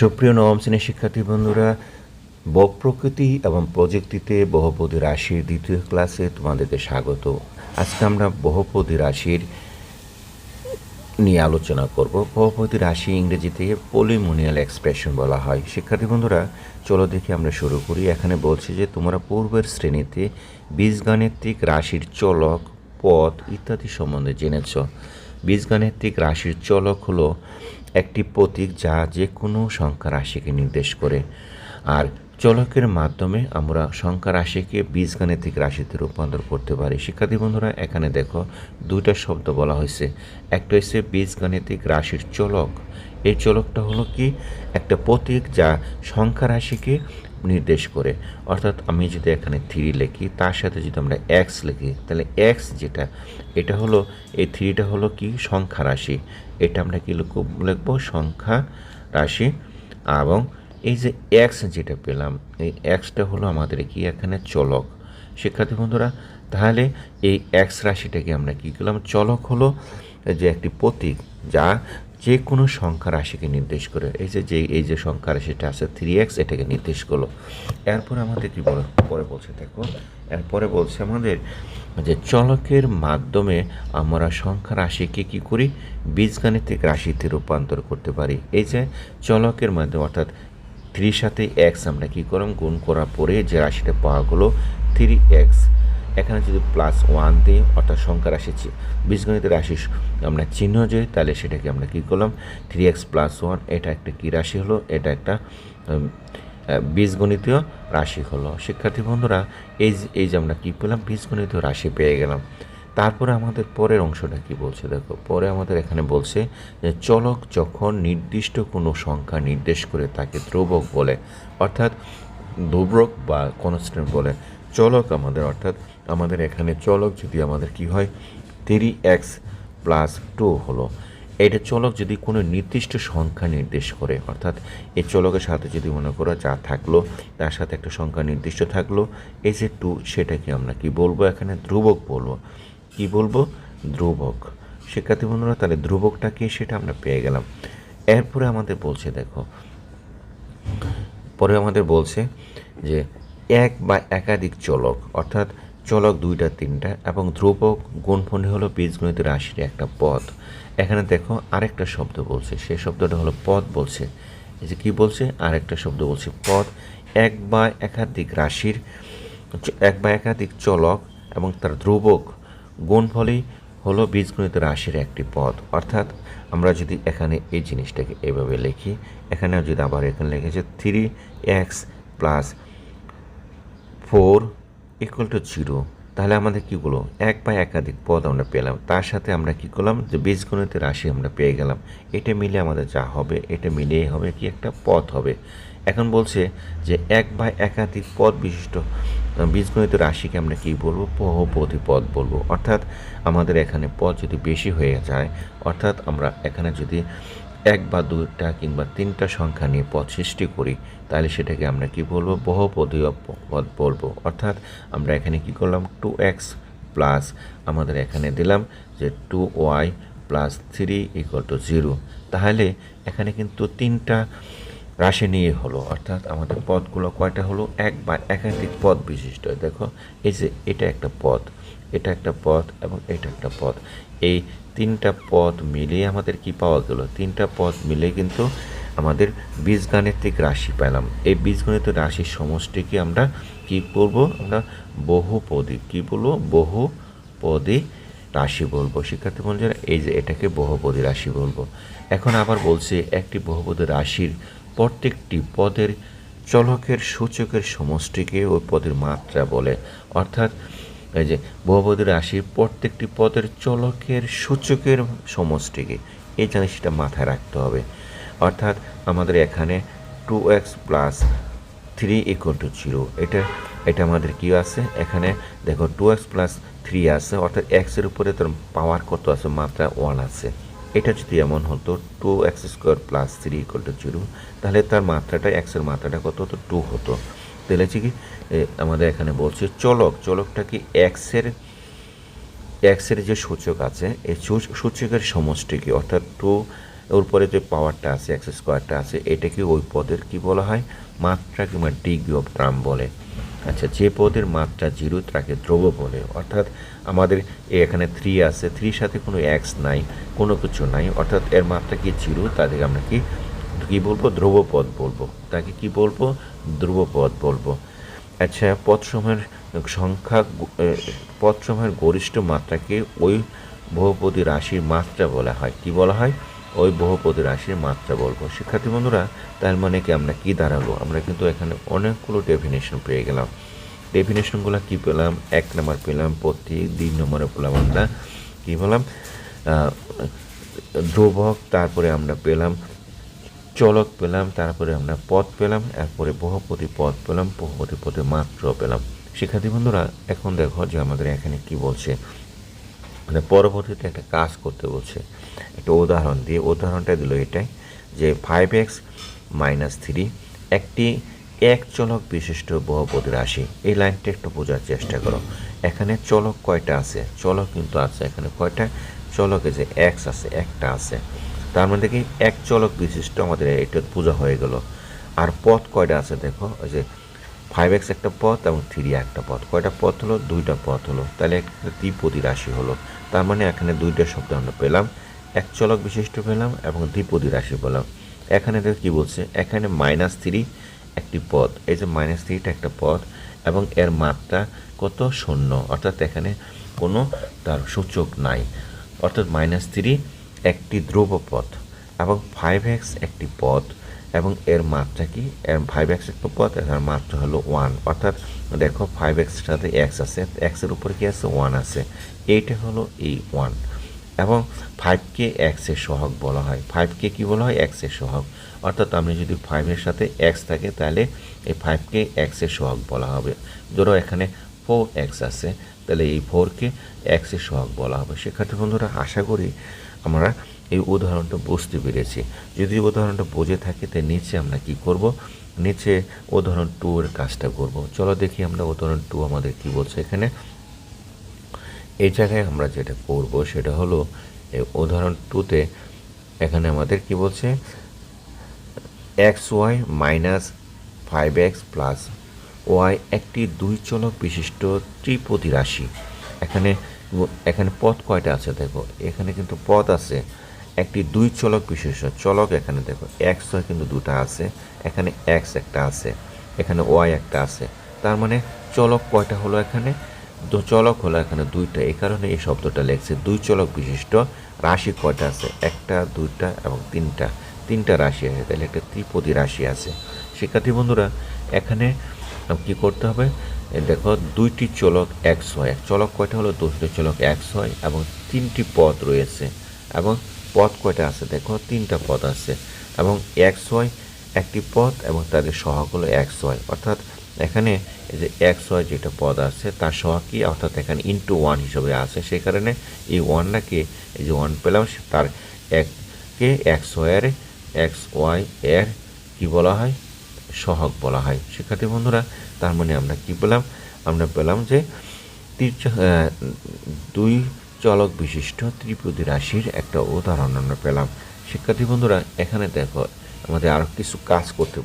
সুপ্রিয় নবম শ্রেণির শিক্ষার্থী বন্ধুরা প্রকৃতি এবং প্রযুক্তিতে বহুপদী রাশির দ্বিতীয় ক্লাসে তোমাদেরকে স্বাগত। আজকে আমরা বহুপদী রাশির নিয়ে আলোচনা করব। বহুপদী রাশি ইংরেজিতে পলিমোনিয়াল এক্সপ্রেশন বলা হয়। শিক্ষার্থী বন্ধুরা, চলো দেখি আমরা শুরু করি। এখানে বলছে যে, তোমরা পূর্বের শ্রেণীতে বীজগাণিতিক রাশির চলক, পথ ইত্যাদি সম্বন্ধে জেনেছ। বীজগাণিতিক রাশির চলক হলো একটি প্রতীক যা যে কোনো সংখ্যা রাশিকে নির্দেশ করে। আর চলকের মাধ্যমে আমরা সংখ্যা রাশিকে বীজগাণিতিক রাশিতে রূপান্তর করতে পারি। শিক্ষার্থী বন্ধুরা, এখানে দেখো দুইটা শব্দ বলা হয়েছে। একটা হচ্ছে বীজগাণিতিক রাশির চলক। এই চলকটা হলো কি? একটা প্রতীক যা সংখ্যা রাশিকে নির্দেশ করে। অর্থাৎ আমি যদি এখানে থ্রি লিখি, তার সাথে যদি আমরা এক্স লিখি, তাহলে এক্স যেটা, এটা হলো, এই থ্রিটা হলো কি? সংখ্যা রাশি। এটা আমরা কি লিখব? লিখব সংখ্যা রাশি। এবং এই যে এক্স যেটা পেলাম, এই এক্সটা হলো আমাদের কি? এখানে চলক। শিক্ষার্থী বন্ধুরা, তাহলে এই এক্স রাশিটাকে আমরা কী করলাম? চলক হলো যে একটি প্রতীক যা যে কোনো সংখ্যা রাশিকে নির্দেশ করে, এই যে যে এই যে সংখ্যা রাশিটা আছে থ্রি এক্স এটাকে নির্দেশ করল। এরপর আমাদের কি বলে, পরে বলছে, দেখো, এরপরে বলছে আমাদের যে চলকের মাধ্যমে আমরা সংখ্যা রাশিকে কি করি? বীজগাণিতিক রাশিতে রূপান্তর করতে পারি। এই যে চলকের মাধ্যমে, অর্থাৎ থ্রির সাথে এক্স আমরা কী করলাম? গুণ করার পরে যে রাশিটা পাওয়া গেলো থ্রি এক্স এখানে যদি প্লাস ওয়ান দিই অর্থাৎ সংখ্যা রাশি বীজগণিতের রাশি আমরা চিহ্ন যাই তাহলে সেটাকে আমরা কী করলাম? থ্রি এক্স প্লাস ওয়ান এটা একটা কী রাশি হলো? এটা একটা বীজগণিতীয় রাশি হলো। শিক্ষার্থী বন্ধুরা, এই যে এই যে আমরা কী পেলাম? বীজগণিতীয় রাশি পেয়ে গেলাম। তারপরে আমাদের পরের অংশটা কি বলছে? দেখো, পরে আমাদের এখানে বলছে যে, চলক যখন নির্দিষ্ট কোনো সংখ্যা নির্দেশ করে তাকে ধ্রুবক বলে, অর্থাৎ ধ্রুবক বা কনস্ট্যান্ট বলে চলক আমাদের, অর্থাৎ আমাদের এখানে চলক যদি আমাদের কি হয় থ্রি এক্স প্লাস টু হলো। এটা চলক যদি কোনো নির্দিষ্ট সংখ্যা নির্দেশ করে, অর্থাৎ এই চলকের সাথে যদি মনে করো যা থাকল, তার সাথে একটা সংখ্যা নির্দিষ্ট থাকল, এই যে টু সেটাকে আমরা কি বলব এখানে? ধ্রুবক বলব। কি বলব? ধ্রুবক। শিক্ষার্থী বন্ধুরা, তাহলে ধ্রুবকটা কি? সেটা আমরা পেয়ে গেলাম। এরপরে আমাদের বলছে, দেখো, পরে আমাদের বলছে যে এক বা একাধিক চলক, অর্থাৎ চলক দুইটা, তিনটা, এবং ধ্রুবক গুণফল হলো বীজগণিত রাশির একটা পদ। এখানে দেখো আরেকটা শব্দ বলছে সেই শব্দটা হলো পদ বলছে। এই যে কী বলছে? আরেকটা শব্দ বলছে পদ। এক বা একাধিক রাশির এক বা একাধিক চলক এবং তার ধ্রুবক গুণফলই হলো বীজগণিত রাশির একটি পদ। অর্থাৎ আমরা যদি এখানে এই জিনিসটাকে এভাবে লিখি এখানে যদি আবার এখানে লিখেছে three X plus four equal to zero তাহলে আমাদের কী হলো এক বা একাধিক পদ আমরা পেলাম। তার সাথে আমরা কী করলাম? যে বীজগণিতের রাশি আমরা পেয়ে গেলাম। এটা মিলে আমাদের যা হবে, এটা মিলিয়ে হবে কি একটা পথ হবে। এখন বলছে যে এক বা একাধিক পদ বিশিষ্ট বীজগণিত রাশিকে আমরা কী বলব? বহুপদী পদ বলব। অর্থাৎ আমাদের এখানে পদ যদি বেশি হয়ে যায়, অর্থাৎ আমরা এখানে যদি এক বা দুটা কিংবা তিনটা সংখ্যা নিয়ে পদ সৃষ্টি করি, তাহলে সেটাকে আমরা কি বলব? বহুপদীয় পদ বলব। অর্থাৎ আমরা এখানে কি করলাম? টু এক্স প্লাস আমাদের এখানে দিলাম যে two Y plus three equal to zero তাহলে এখানে কিন্তু তিনটা রাশি নিয়ে হলো, অর্থাৎ আমাদের পদগুলো কয়টা হলো? এক বা একাধিক পদ বিশিষ্ট। দেখো, এই যে এটা একটা পদ, এটা একটা পদ এবং এটা একটা পদ। এই তিনটা পদ মিলিয়ে আমাদের কি পাওয়া গেল? তিনটা পদ মিলে কিন্তু আমাদের বীজগাণিতিক রাশি পেলাম। এই বীজগণিত রাশির সমষ্টিকে আমরা কি বলব? আমরা বহুপদী, কি বলব? বহুপদী রাশি বলব। শিক্ষার্থী বন্ধুরা, এই যে এটাকে বহুপদী রাশি বলব। এখন আবার বলছে, একটি বহুপদী রাশির প্রত্যেকটি পদের চলকের সূচকের সমষ্টিকে ওই পদের মাত্রা বলে। অর্থাৎ এই যে বহুপদী রাশির প্রত্যেকটি পদের চলকের সূচকের সমষ্টিকে, এই জিনিসটা মাথায় রাখতে হবে। অর্থাৎ আমাদের এখানে two X plus three equal to zero এটা এটা আমাদের কি আছে? এখানে দেখো টু এক্স প্লাস থ্রি আছে, অর্থাৎ এক্সের উপরে তার পাওয়ার কত আছে? মাত্রা ওয়ান আছে। এটা যদি এমন হতো two X square plus three equal to zero তাহলে তার মাত্রাটা এক্সের মাত্রাটা কত হতো? টু হতো। তাহলে হচ্ছে কি আমাদের এখানে বলছে চলক, চলকটা কি এক্সের এক্সের যে সূচক আছে, এই সূচ- সূচকের সমষ্টিকে অর্থাৎ টু ওর পরে যে পাওয়ারটা আছে এক্স স্কোয়ারটা আছে, এটাকে ওই পদের কি বলা হয়? মাত্রা কিংবা ডিগ্রি অফ ট্রাম বলে। আচ্ছা যে পদের মাত্রা জিরো তাকে ধ্রুব বলে, অর্থাৎ আমাদের এখানে থ্রি আছে থ্রির সাথে কোনো এক্স নাই, কোনো কিছু নাই, অর্থাৎ এর মাত্রা কি জিরো? তাদেরকে আমরা কি কি বলব? ধ্রুবপদ বলব। তাকে কি বলব? ধ্রুবপদ বলব। আচ্ছা পদসমূহের সংখ্যা পদসমূহের গরিষ্ঠ মাত্রাকে ওই বহুপদী রাশির মাত্রা বলা হয়। কি বলা হয়? ওই বহুপদী রাশির মাত্রা বলব শিক্ষার্থী বন্ধুরা, তার মানে কি আমরা কি দাঁড়াল? আমরা কিন্তু এখানে অনেকগুলো ডেফিনেশন পেয়ে গেলাম। ডেফিনেশনগুলো কি পেলাম? এক নম্বর পেলাম প্রতি দুই নম্বরে পেলাম আমরা, কী পেলাম? ধ্রুবক, তারপরে আমরা পেলাম, চলক পেলাম, তারপরে আমরা পদ পেলাম, এরপরে বহুপতি পদ পেলাম বহুপতি পদে মাত্র পেলাম। শিক্ষার্থী বন্ধুরা, এখন দেখো যে আমাদের এখানে কি বলছে। মানে পরবর্তীতে একটা কাজ করতে বলছে। একটা উদাহরণ দিয়ে, উদাহরণটা দিল এটাই যে ফাইভ এক্স মাইনাস থ্রি একটি এক চলক বিশিষ্ট বহুপদী রাশি। এই লাইনটা একটু বোঝার চেষ্টা করো। এখানে চলক কয়টা আছে? চলক কিন্তু আছে। এখানে কয়টা? চলকে যে এক্স আছে, একটা আছে। তার মধ্যে কি এক চলক বিশিষ্ট আমাদের এটা বোঝা হয়ে গেল। আর পথ কয়টা আছে দেখো? ওই যে ফাইভ এক্স একটা পথ এবং থ্রি একটা পথ। কয়টা পথ হলো? দুইটা পথ হলো। তাহলে একটা দ্বিপদী রাশি হলো। তার মানে এখানে দুইটা শব্দ আমরা পেলাম। এক চলক বিশিষ্ট পেলাম এবং দ্বিপদী রাশি পেলাম। এখানে কি বলছে? এখানে মাইনাস থ্রি একটি পদ এই যে মাইনাস থ্রিটা একটা পদ এবং এর মাত্রা কত? শূন্য। অর্থাৎ এখানে কোনো তার সূচক নাই। অর্থাৎ মাইনাস থ্রি একটি ধ্রুব পথ এবং ফাইভ এক্স একটি পদ এবং এর মাত্রা কি? এর ফাইভ এক্স একটা পথ, এর মাত্রা হলো ওয়ান অর্থাৎ দেখো ফাইভ এক্সের সাথে এক্স আছে এক্সের উপর কি আছে? ওয়ান আছে। এইটা হলো এই ওয়ান এবং ফাইভকে এক্সের সহগ বলা হয়। ফাইভকে কি বলা হয়? এক্সের সহগ। অর্থাৎ আমি যদি ফাইভের সাথে এক্স থাকে, তাহলে এই ফাইভকে এক্সের সহগ বলা হবে। ধরো এখানে ফোর এক্স আছে, তাহলে এই ফোরকে এক্সের সহগ বলা হবে। শিক্ষার্থী বন্ধুরা, আশা করি আমরা এই উদাহরণটা বুঝতে পেরেছি। যদি উদাহরণটা বুঝে থাকে, তাই নিচে আমরা কি করব? নিচে উদাহরণ টু এর কাজটা করব। চলো দেখি আমরা উদাহরণ টু আমাদের কি বলছে এখানে। এই জায়গায় আমরা যেটা করব, সেটা হলো এই উদাহরণ টুতে এখানে আমাদের কি বলছে? X Y minus five X plus Y একটি দুই চলক বিশিষ্ট ত্রিপদী রাশি। এখানে এখানে পথ কয়টা আছে দেখো? এখানে কিন্তু পথ আছে। একটি দুই চলক বিশিষ্ট চলক এখানে দেখো, এক্স ওয়াই কিন্তু দুটা আছে, এখানে এক্স একটা আছে, এখানে ওয়াই একটা আছে। তার মানে চলক কয়টা হলো এখানে? দু চলক হলো এখানে দুইটা। এই কারণে এই শব্দটা লেগছে দুই চলক বিশিষ্ট রাশি কয়টা আছে? একটা, দুইটা এবং তিনটা। তিনটা রাশি আছে, তাহলে একটা ত্রিপদী রাশি আছে। শিক্ষার্থী বন্ধুরা, এখানে কি করতে হবে? দেখো, দুইটি চলক এক্স হয়। চলক কয়টা হলো? দুটি চলক এক্স হয় এবং তিনটি পদ রয়েছে এবং পদ কয়টা আছে? দেখো, তিনটা পদ আছে। এবং এক্স ওয়াই একটি পদ এবং তাদের সহগ হলো এক্স ওয়াই। অর্থাৎ এখানে যে এক্স ওয়াই যেটা পদ আছে, তার সহগ কি? অর্থাৎ এখানে ইন্টু ওয়ান হিসেবে আছে। সেই কারণে এই ওয়ানটাকে এই যে ওয়ান পেলাম তার এককে এক্স ওয়াইয়ের এক্স ওয়াই এর কি বলা হয়? সহগ বলা হয়। শিক্ষার্থী বন্ধুরা, তার মানে আমরা কি পেলাম? আমরা পেলাম যে দুই চলক বিশিষ্ট ত্রিপদী রাশির একটা উদাহরণ আমরা পেলাম। শিক্ষার্থী বন্ধুরা, এখানে দেখো, আমাদের আরও কিছু কাজ করতে